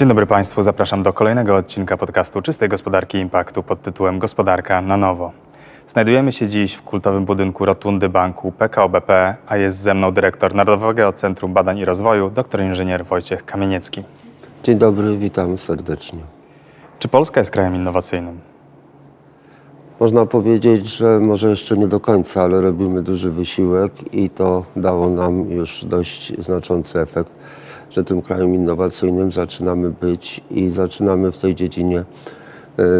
Dzień dobry Państwu, zapraszam do kolejnego odcinka podcastu Czystej Gospodarki Impaktu pod tytułem Gospodarka na nowo. Znajdujemy się dziś w kultowym budynku Rotundy Banku PKO BP, a jest ze mną dyrektor Narodowego Centrum Badań i Rozwoju, dr inżynier Wojciech Kamieniecki. Dzień dobry, witam serdecznie. Czy Polska jest krajem innowacyjnym? Można powiedzieć, że może jeszcze nie do końca, ale robimy duży wysiłek i to dało nam już dość znaczący efekt, że tym krajem innowacyjnym zaczynamy być i zaczynamy w tej dziedzinie e,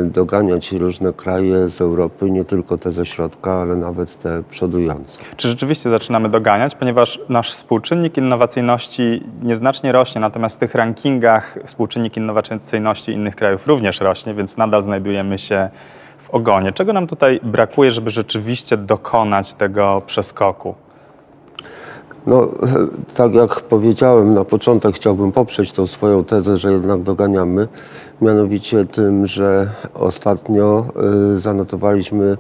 doganiać różne kraje z Europy, nie tylko te ze środka, ale nawet te przodujące. Czy rzeczywiście zaczynamy doganiać, ponieważ nasz współczynnik innowacyjności nieznacznie rośnie, natomiast w tych rankingach współczynnik innowacyjności innych krajów również rośnie, więc nadal znajdujemy się w ogonie. Czego nam tutaj brakuje, żeby rzeczywiście dokonać tego przeskoku? No, tak jak powiedziałem na początek, chciałbym poprzeć tą swoją tezę, że jednak doganiamy, mianowicie tym, że ostatnio y, zanotowaliśmy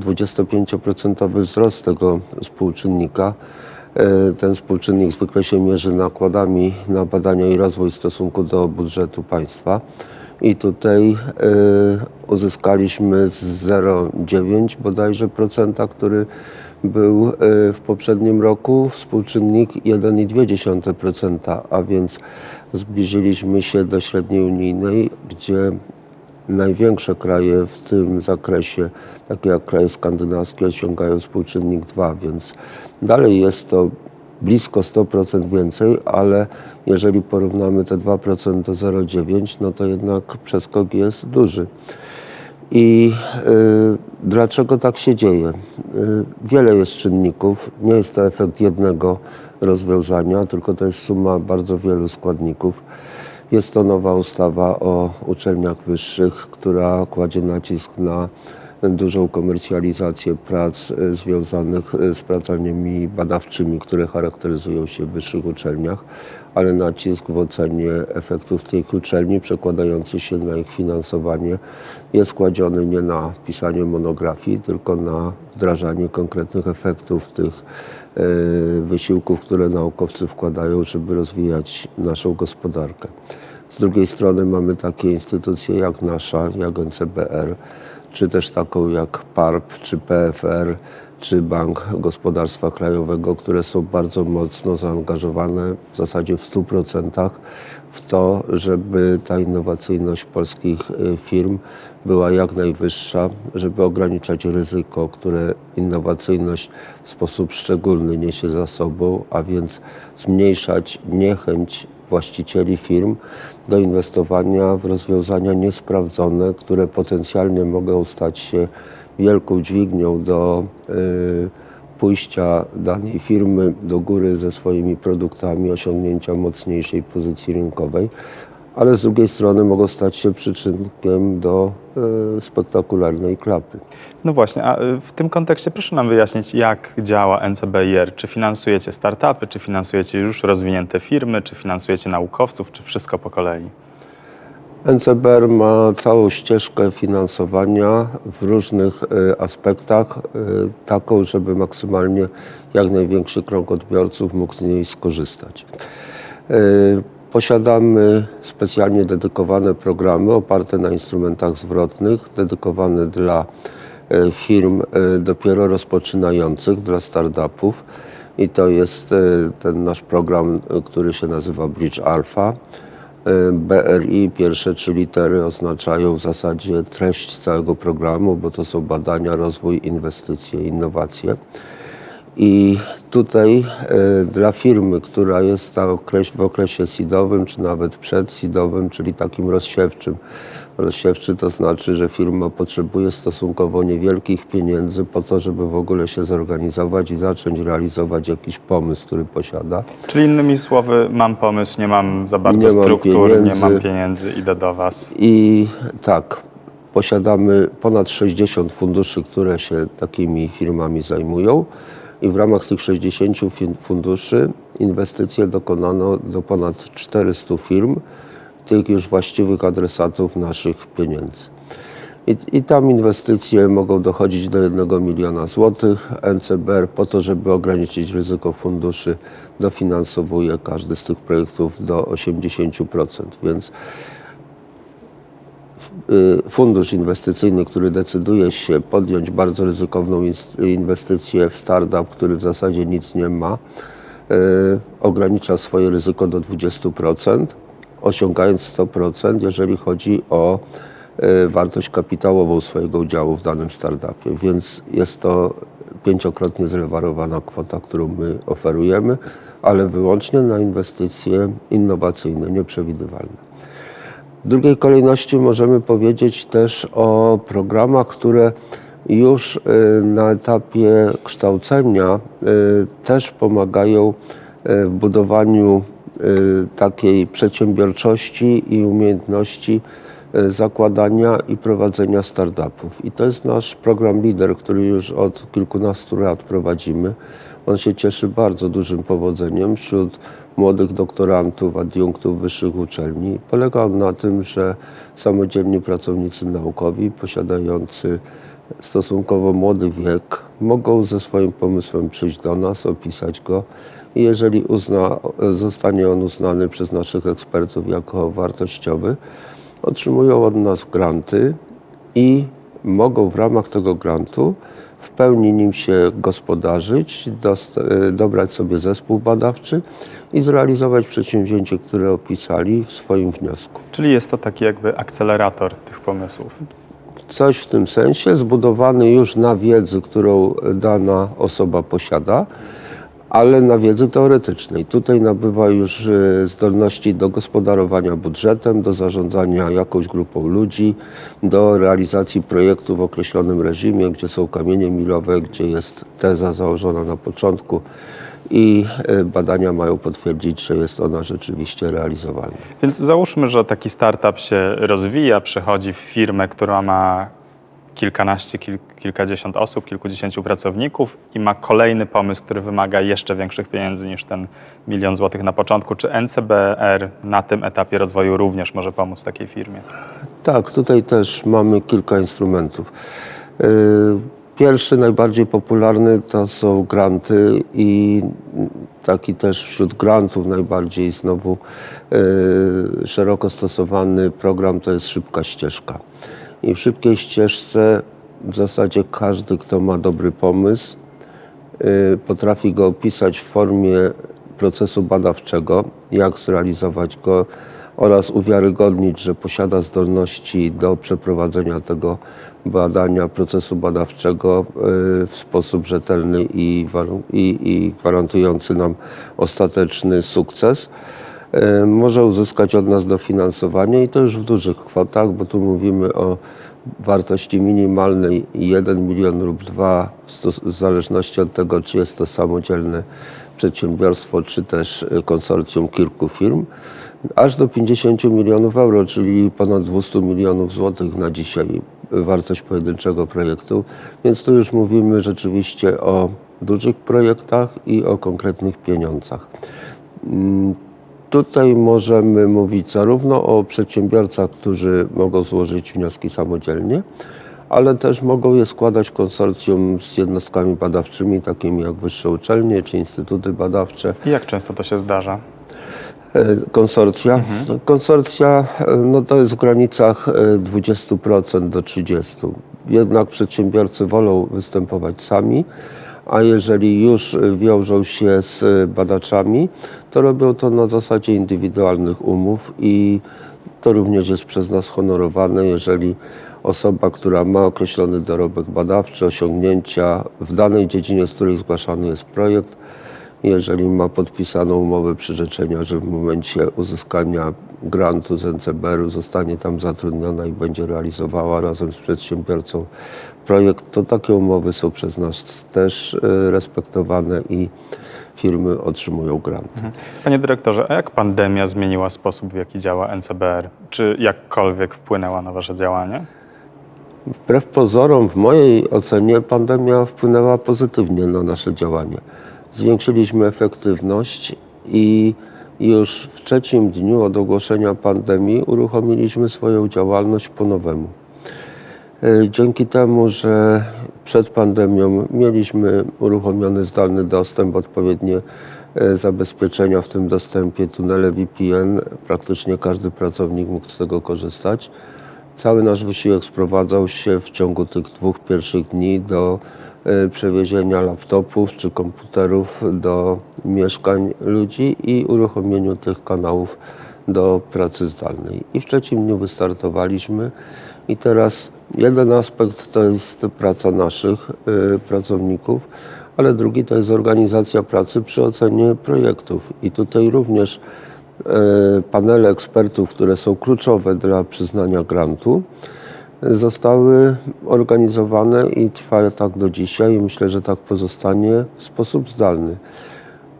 25% wzrost tego współczynnika. Y, Ten współczynnik zwykle się mierzy nakładami na badania i rozwój w stosunku do budżetu państwa. I tutaj y, uzyskaliśmy z 0,9 bodajże procenta, który był y, w poprzednim roku, współczynnik 1,2%, a więc zbliżyliśmy się do średniej unijnej, gdzie największe kraje w tym zakresie, takie jak kraje skandynawskie, osiągają współczynnik 2, więc dalej jest to blisko 100% więcej, ale jeżeli porównamy te 2% do 0,9, no to jednak przeskok jest duży. I y, dlaczego tak się dzieje? Y, wiele jest czynników. Nie jest to efekt jednego rozwiązania, tylko to jest suma bardzo wielu składników. Jest to nowa ustawa o uczelniach wyższych, która kładzie nacisk na dużą komercjalizację prac związanych z pracami badawczymi, które charakteryzują się w wyższych uczelniach, ale nacisk w ocenie efektów tych uczelni przekładający się na ich finansowanie jest kładziony nie na pisanie monografii, tylko na wdrażanie konkretnych efektów tych wysiłków, które naukowcy wkładają, żeby rozwijać naszą gospodarkę. Z drugiej strony mamy takie instytucje jak nasza, jak NCBR, czy też taką jak PARP, czy PFR, czy Bank Gospodarstwa Krajowego, które są bardzo mocno zaangażowane w zasadzie w 100% w to, żeby ta innowacyjność polskich y, firm była jak najwyższa, żeby ograniczać ryzyko, które innowacyjność w sposób szczególny niesie za sobą, a więc zmniejszać niechęć właścicieli firm do inwestowania w rozwiązania niesprawdzone, które potencjalnie mogą stać się wielką dźwignią do y, pójścia danej firmy do góry ze swoimi produktami, osiągnięcia mocniejszej pozycji rynkowej, ale z drugiej strony mogą stać się przyczynkiem do y, spektakularnej klapy. No właśnie, a y, w tym kontekście proszę nam wyjaśnić, jak działa NCBIR. Czy finansujecie startupy, czy finansujecie już rozwinięte firmy, czy finansujecie naukowców, czy wszystko po kolei? NCBR ma całą ścieżkę finansowania w różnych y, aspektach, y, taką, żeby maksymalnie jak największy krąg odbiorców mógł z niej skorzystać. Y, Posiadamy specjalnie dedykowane programy oparte na instrumentach zwrotnych, dedykowane dla firm dopiero rozpoczynających, dla startupów. I to jest ten nasz program, który się nazywa Bridge Alpha. BRI, pierwsze trzy litery oznaczają w zasadzie treść całego programu, bo to są badania, rozwój, inwestycje, innowacje. I tutaj y, dla firmy, która jest w okresie seedowym, czy nawet przed seedowym, czyli takim rozsiewczym. Rozsiewczy to znaczy, że firma potrzebuje stosunkowo niewielkich pieniędzy po to, żeby w ogóle się zorganizować i zacząć realizować jakiś pomysł, który posiada. Czyli innymi słowy, mam pomysł, nie mam za bardzo Nie mam struktur, nie mam pieniędzy, idę do Was. I tak, posiadamy ponad 60 funduszy, które się takimi firmami zajmują. I w ramach tych 60 fin- funduszy inwestycje dokonano do ponad 400 firm, tych już właściwych adresatów naszych pieniędzy. I, I tam inwestycje mogą dochodzić do 1 miliona złotych. NCBR po to, żeby ograniczyć ryzyko funduszy, dofinansowuje każdy z tych projektów do 80%. Więc y, fundusz inwestycyjny, który decyduje się podjąć bardzo ryzykowną inwestycję w startup, który w zasadzie nic nie ma, y, ogranicza swoje ryzyko do 20%, osiągając 100%, jeżeli chodzi o y, wartość kapitałową swojego udziału w danym startupie. Więc jest to pięciokrotnie zrewarowana kwota, którą my oferujemy, ale wyłącznie na inwestycje innowacyjne, nieprzewidywalne. W drugiej kolejności możemy powiedzieć też o programach, które już y, na etapie kształcenia y, też pomagają w budowaniu takiej przedsiębiorczości i umiejętności y, zakładania i prowadzenia startupów. I to jest nasz program LIDER, który już od kilkunastu lat prowadzimy. On się cieszy bardzo dużym powodzeniem wśród młodych doktorantów, adiunktów wyższych uczelni. Polega on na tym, że samodzielni pracownicy naukowi posiadający stosunkowo młody wiek mogą ze swoim pomysłem przyjść do nas, opisać go i jeżeli uzna, zostanie on uznany przez naszych ekspertów jako wartościowy, otrzymują od nas granty i mogą w ramach tego grantu w pełni nim się gospodarzyć, e, dobrać sobie zespół badawczy i zrealizować przedsięwzięcie, które opisali w swoim wniosku. Czyli jest to taki jakby akcelerator tych pomysłów. Coś w tym sensie zbudowany już na wiedzy, którą dana osoba posiada, ale na wiedzy teoretycznej. Tutaj nabywa już e, zdolności do gospodarowania budżetem, do zarządzania jakąś grupą ludzi, do realizacji projektu w określonym reżimie, gdzie są kamienie milowe, gdzie jest teza założona na początku i e, badania mają potwierdzić, że jest ona rzeczywiście realizowalna. Więc załóżmy, że taki startup się rozwija, przechodzi w firmę, która ma kilkanaście, kil, kilkadziesiąt osób, kilkudziesięciu pracowników i ma kolejny pomysł, który wymaga jeszcze większych pieniędzy niż ten milion złotych na początku. Czy NCBR na tym etapie rozwoju również może pomóc takiej firmie? Tak, tutaj też mamy kilka instrumentów. Yy, Pierwszy, najbardziej popularny to są granty i taki też wśród grantów najbardziej znowu yy, szeroko stosowany program to jest szybka ścieżka. I w szybkiej ścieżce w zasadzie każdy, kto ma dobry pomysł, y, potrafi go opisać w formie procesu badawczego, jak zrealizować go oraz uwiarygodnić, że posiada zdolności do przeprowadzenia tego badania, procesu badawczego y, w sposób rzetelny i, i, i gwarantujący nam ostateczny sukces. Y, Może uzyskać od nas dofinansowanie i to już w dużych kwotach, bo tu mówimy o wartości minimalnej 1 milion lub 2, w zależności od tego, czy jest to samodzielne przedsiębiorstwo, czy też y, konsorcjum kilku firm, aż do 50 milionów euro, czyli ponad 200 milionów złotych na dzisiaj wartość pojedynczego projektu. Więc tu już mówimy rzeczywiście o dużych projektach i o konkretnych pieniądzach. Tutaj możemy mówić zarówno o przedsiębiorcach, którzy mogą złożyć wnioski samodzielnie, ale też mogą je składać w konsorcjum z jednostkami badawczymi, takimi jak wyższe uczelnie czy instytuty badawcze. I jak często to się zdarza? E, Konsorcja. Konsorcja e, no to jest w granicach e, 20% do 30%. Jednak przedsiębiorcy wolą występować sami, a jeżeli już wiążą się z badaczami, to robią to na zasadzie indywidualnych umów i to również jest przez nas honorowane, jeżeli osoba, która ma określony dorobek badawczy, osiągnięcia w danej dziedzinie, z której zgłaszany jest projekt, jeżeli ma podpisaną umowę przyrzeczenia, że w momencie uzyskania grantu z NCBR-u zostanie tam zatrudniona i będzie realizowała razem z przedsiębiorcą projekt, to takie umowy są przez nas też e, respektowane i firmy otrzymują granty. Panie dyrektorze, a jak pandemia zmieniła sposób, w jaki działa NCBR? Czy jakkolwiek wpłynęła na Wasze działanie? Wbrew pozorom, w mojej ocenie, pandemia wpłynęła pozytywnie na nasze działanie. Zwiększyliśmy efektywność i już w trzecim dniu od ogłoszenia pandemii uruchomiliśmy swoją działalność po nowemu. E, Dzięki temu, że przed pandemią mieliśmy uruchomiony zdalny dostęp, odpowiednie e, zabezpieczenia w tym dostępie, tunele VPN, praktycznie każdy pracownik mógł z tego korzystać. Cały nasz wysiłek sprowadzał się w ciągu tych dwóch pierwszych dni do e, przewiezienia laptopów czy komputerów do mieszkań ludzi i uruchomieniu tych kanałów do pracy zdalnej. I w trzecim dniu wystartowaliśmy i teraz jeden aspekt to jest praca naszych y, pracowników, ale drugi to jest organizacja pracy przy ocenie projektów. I tutaj również e, panele ekspertów, które są kluczowe dla przyznania grantu, zostały organizowane i trwa tak do dzisiaj i myślę, że tak pozostanie w sposób zdalny.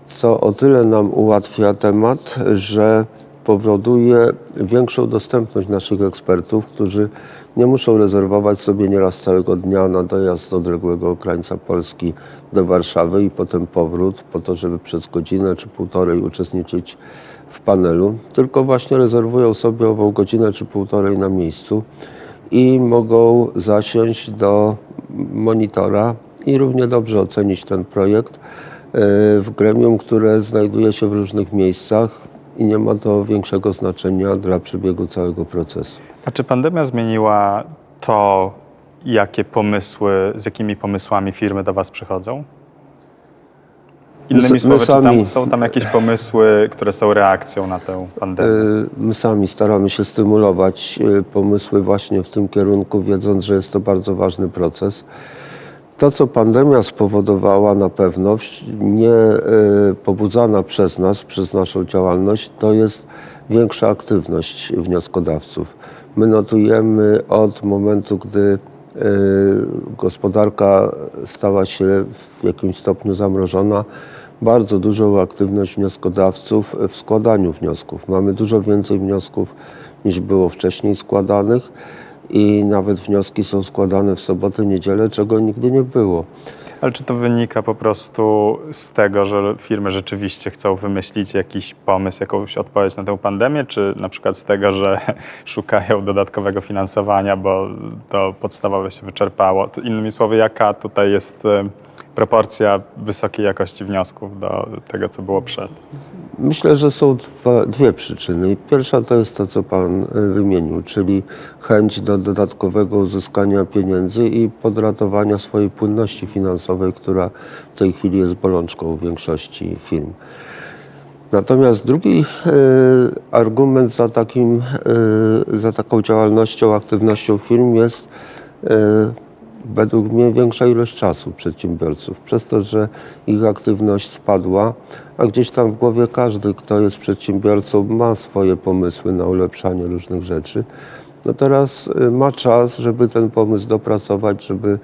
Co o tyle nam ułatwia temat, że powoduje większą dostępność naszych ekspertów, którzy nie muszą rezerwować sobie nieraz całego dnia na dojazd z odległego krańca Polski do Warszawy i potem powrót po to, żeby przez godzinę czy półtorej uczestniczyć w panelu, tylko właśnie rezerwują sobie ową godzinę czy półtorej na miejscu i mogą zasiąść do monitora i równie dobrze ocenić ten projekt e, w gremium, które znajduje się w różnych miejscach i nie ma to większego znaczenia dla przebiegu całego procesu. A czy pandemia zmieniła to, jakie pomysły, z jakimi pomysłami firmy do Was przychodzą? Innymi My my słowy, czy tam, są tam jakieś pomysły, które są reakcją na tę pandemię? E, My sami staramy się stymulować e, pomysły właśnie w tym kierunku, wiedząc, że jest to bardzo ważny proces. To, co pandemia spowodowała na pewno, nie e, pobudzana przez nas, przez naszą działalność, to jest większa aktywność wnioskodawców. My notujemy od momentu, gdy e, gospodarka stała się w jakimś stopniu zamrożona, bardzo dużą aktywność wnioskodawców w składaniu wniosków. Mamy dużo więcej wniosków niż było wcześniej składanych i nawet wnioski są składane w sobotę, niedzielę, czego nigdy nie było. Ale czy to wynika po prostu z tego, że firmy rzeczywiście chcą wymyślić jakiś pomysł, jakąś odpowiedź na tę pandemię, czy na przykład z tego, że szukają dodatkowego finansowania, bo to podstawowe się wyczerpało? Innymi słowy, jaka tutaj jest e, proporcja wysokiej jakości wniosków do tego, co było przed? Myślę, że są dwa, dwie przyczyny. Pierwsza to jest to, co Pan y, wymienił, czyli chęć do dodatkowego uzyskania pieniędzy i podratowania swojej płynności finansowej, która w tej chwili jest bolączką większości firm. Natomiast drugi y, argument za, takim, y, za taką działalnością, aktywnością firm jest y, według mnie większa ilość czasu przedsiębiorców. Przez to, że ich aktywność spadła, a gdzieś tam w głowie każdy, kto jest przedsiębiorcą, ma swoje pomysły na ulepszanie różnych rzeczy. No teraz y, ma czas, żeby ten pomysł dopracować, żeby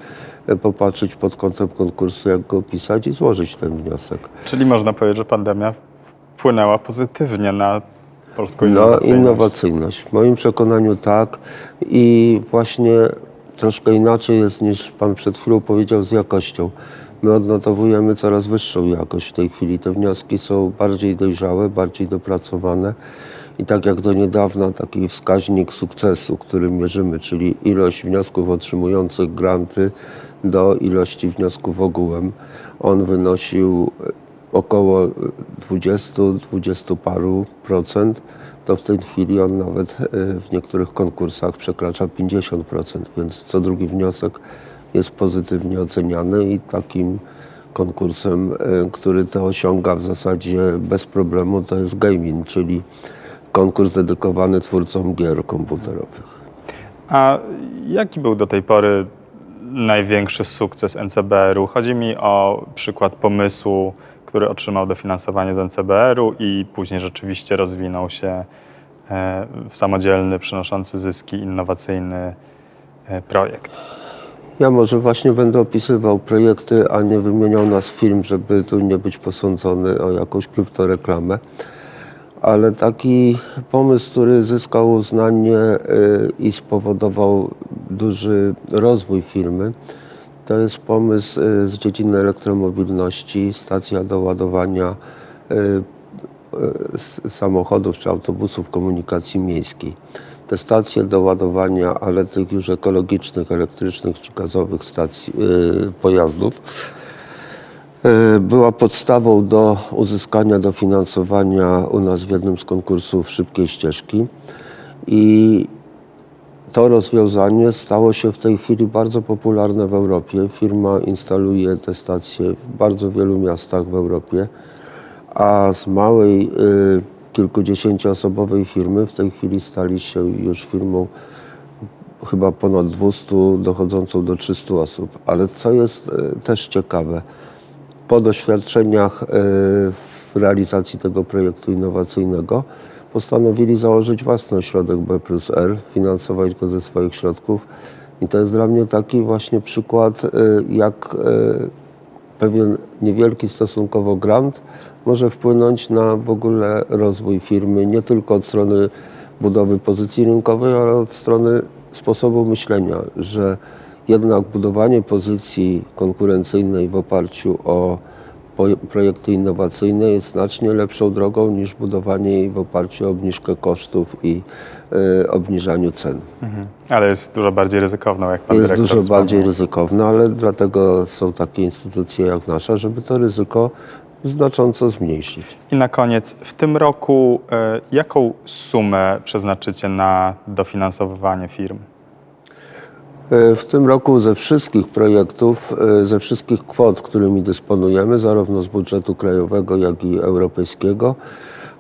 y, popatrzeć pod kątem konkursu, jak go opisać i złożyć ten wniosek. Czyli można powiedzieć, że pandemia wpłynęła pozytywnie na polską No, innowacyjność. innowacyjność. W moim przekonaniu tak. I właśnie troszkę inaczej jest niż Pan przed chwilą powiedział z jakością. My odnotowujemy coraz wyższą jakość w tej chwili. Te wnioski są bardziej dojrzałe, bardziej dopracowane. I tak jak do niedawna taki wskaźnik sukcesu, który mierzymy, czyli ilość wniosków otrzymujących granty do ilości wniosków ogółem, on wynosił około 20-20 paru procent, to w tej chwili on nawet e, w niektórych konkursach przekracza 50%, więc co drugi wniosek jest pozytywnie oceniany i takim konkursem, e, który to osiąga w zasadzie bez problemu, to jest gaming, czyli konkurs dedykowany twórcom gier komputerowych. A jaki był do tej pory największy sukces NCBR-u? Chodzi mi o przykład pomysłu, który otrzymał dofinansowanie z NCBR-u i później rzeczywiście rozwinął się e, w samodzielny, przynoszący zyski, innowacyjny e, projekt. Ja może właśnie będę opisywał projekty, a nie wymieniał nas firm, żeby tu nie być posądzony o jakąś kryptoreklamę. Ale taki pomysł, który zyskał uznanie y, i spowodował duży rozwój firmy, to jest pomysł y, z dziedziny elektromobilności, stacja do ładowania y, y, samochodów czy autobusów komunikacji miejskiej. te stacje do ładowania, ale tych już ekologicznych, elektrycznych czy gazowych stacji, pojazdów, była podstawą do uzyskania dofinansowania u nas w jednym z konkursów szybkiej ścieżki. I to rozwiązanie stało się w tej chwili bardzo popularne w Europie. Firma instaluje te stacje w bardzo wielu miastach w Europie, a z małej, y, kilkudziesięcioosobowej firmy w tej chwili stali się już firmą chyba ponad 200, dochodzącą do 300 osób. Ale co jest y, też ciekawe, po doświadczeniach y, w realizacji tego projektu innowacyjnego postanowili założyć własny ośrodek B plus R, finansować go ze swoich środków. I to jest dla mnie taki właśnie przykład, y, jak y, pewien niewielki stosunkowo grant może wpłynąć na w ogóle rozwój firmy, nie tylko od strony budowy pozycji rynkowej, ale od strony sposobu myślenia, że jednak budowanie pozycji konkurencyjnej w oparciu o projekty innowacyjne jest znacznie lepszą drogą niż budowanie jej w oparciu o obniżkę kosztów i y, obniżaniu cen. Mhm. Ale jest dużo bardziej ryzykowną, jak pan Jest dużo wspomniał. bardziej ryzykowne, ale dlatego są takie instytucje jak nasza, żeby to ryzyko znacząco zmniejszyć. I na koniec, w tym roku e, jaką sumę przeznaczycie na dofinansowywanie firm? E, W tym roku ze wszystkich projektów, e, ze wszystkich kwot, którymi dysponujemy, zarówno z budżetu krajowego, jak i europejskiego,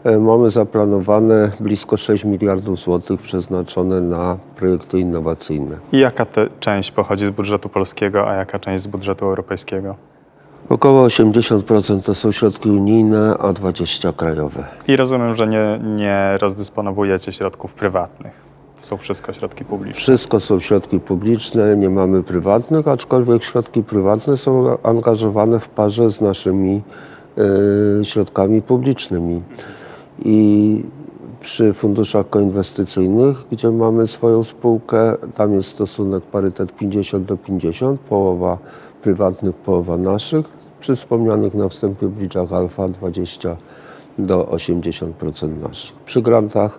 e, mamy zaplanowane blisko 6 miliardów złotych przeznaczone na projekty innowacyjne. I jaka część pochodzi z budżetu polskiego, a jaka część z budżetu europejskiego? Około 80% to są środki unijne, a 20% krajowe. I rozumiem, że nie, nie rozdysponowujecie środków prywatnych. Są wszystko środki publiczne. Wszystko są środki publiczne, nie mamy prywatnych, aczkolwiek środki prywatne są angażowane w parze z naszymi e, środkami publicznymi. I przy funduszach koinwestycyjnych, gdzie mamy swoją spółkę, tam jest stosunek parytet 50 do 50, połowa prywatnych, połowa naszych. Przy wspomnianych na wstępie bridge'ach alfa 20 do 80% naszych. Przy grantach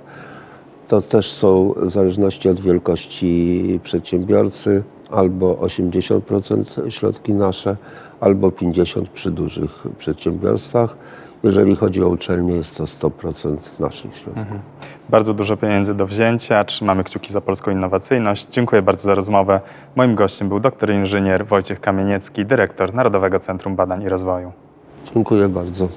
to też są w zależności od wielkości przedsiębiorcy albo 80% środki nasze, albo 50% przy dużych przedsiębiorstwach. Jeżeli chodzi o uczelnie, jest to 100% naszych środków. Bardzo dużo pieniędzy do wzięcia. Trzymamy kciuki za polską innowacyjność. Dziękuję bardzo za rozmowę. Moim gościem był doktor inżynier Wojciech Kamieniecki, dyrektor Narodowego Centrum Badań i Rozwoju. Dziękuję bardzo.